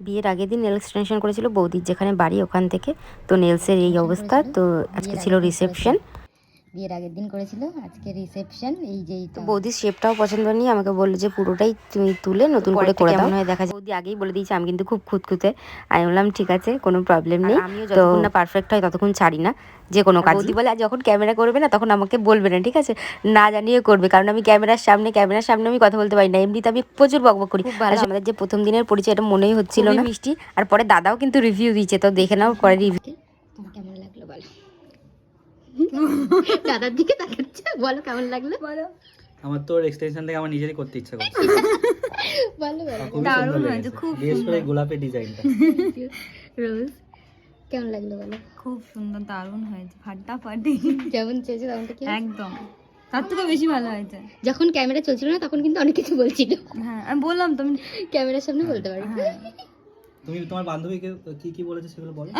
বিয়ের আগের দিন নেল এক্সটেনশন করেছিল বৌদির যেখানে বাড়ি ওখান থেকে। তো নেলসের এই অবস্থা তো আজকে ছিল রিসেপশন বিয়ের আগের দিন করেছিল আজকে রিসেপশন এই যে তো বৌদির শেপটাও পছন্দ নিয়ে আমাকে বলল যে পুরোটাই তুমি তুলে নতুন করে করে দাও। হয় দেখা যায় বৌদি আগেই বলে দিয়েছে আমি কিন্তু খুব খুঁতখুঁতে। আমি বললাম ঠিক আছে কোনো প্রবলেম নেই। আমিও যতক্ষণ না পারফেক্ট হয় ততক্ষণ ছাড়ি না যে কোনো কাজ। বৌদি বলে "আর যখন ক্যামেরা করবে না তখন আমাকে বলবে না ঠিক আছে? না জানিয়ে করবে কারণ আমি ক্যামেরার সামনে ক্যামেরার সামনে আমি কথা বলতে পারি না। এমনিতে আমি প্রচুর বকবক করি। আমাদের যে প্রথম দিনের পরিচয় এটা মনেই হচ্ছিল না। মিষ্টি। আর পরে দাদাও কিন্তু রিভিউ দিয়েছে তো দেখে নাও পরে রিভিউ তোমার কেমন লাগল বলো দাদার দিকে তাকাচ্ছে। বলো কেমন লাগল? বলো। আমার তোর এক্সটেনশন থেকে আমার নিজেরই করতে ইচ্ছা করছে। বলো বলো। খুবই সুন্দর লেগেছে। বিশেষ করে গোলাপের ডিজাইনটা রোজ কেমন লাগল বলো? খুব সুন্দর দারুণ হয়েছে ফাটাফাটি। যেমন চেয়েছে তেমনটা কি একদম। তার থেকে বেশি ভালো হয়েছে। যখন ক্যামেরা চলছিল না তখন কিন্তু অনেক কিছু বলছিল। হ্যাঁ আমি বললাম তুমি ক্যামেরার সামনে বলতে পারি। হ্যাঁ। তুমি তোমার বান্ধবীকে কি কি বলেছ সেগুলো বলো।